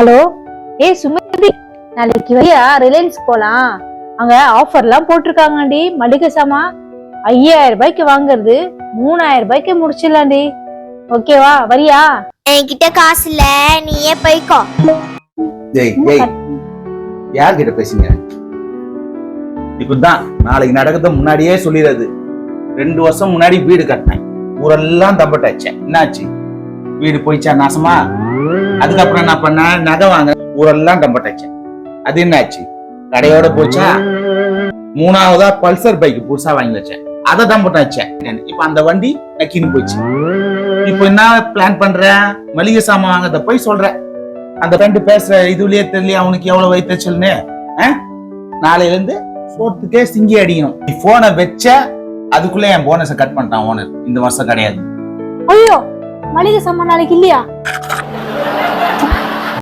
Hello? ஏய் சுமதி. நாளைக்கு வரியா? ரிலையன்ஸ் போலாம். அங்க ஆஃபர்லாம் போட்டிருக்காங்கடி மளிகை சாமா ஐயாயிரம் ரூபாய்க்கு வாங்குறது. மூணாயிரம் ரூபாய்க்கு முடிச்சிடலாம்டி ஓகேவா வரியா? என்கிட்ட காசு இல்ல. நீயே போய்க்கோ. ஏய் ஏய் யார்கிட்ட பேசுங்க? இப்படிதான் நாளைக்கு நடக்கிறத முன்னாடியே சொல்லிடுறது. ரெண்டு வருஷம் முன்னாடி வீடு கட்டினேன். ஊரெல்லாம் தம்பட்டாச்சேன் என்னாச்சு? வீடு போயிச்சா நாசமா? அதுக்கப்புறம் என்ன பண்ண நகை வாங்க ஊரெல்லாம் தம்பட்டாச்சேன் அது என்னாச்சு? கடையோட போச்சா? மூணாவதா பல்சர் பைக் புதுசா வாங்கி வச்சேன். அதை தம்பட்டாச்சேன் இப்ப அந்த வண்டி நக்கின்னு போச்சு இப்போ என்ன பிளான் பண்ற? மளிகை சாமான் வாங்கத போய் சொல்றேன் அந்த ஃப்ரெண்டு பேசுற இதுலயே தெரியல அவனுக்கு எவ்வளவு வைத்தச்சல்னு நாளையில இருந்து சோத்துக்கே சிங்கி அடிக்கணும். நீ போனை வச்ச அதுக்குள்ள என் போனஸை கட் பண்ணிட்டான் ஓனர் இந்த வருஷம் கிடையாது. ஐயோ! மளிகை சாமான் நாளைக்கு இல்லையா?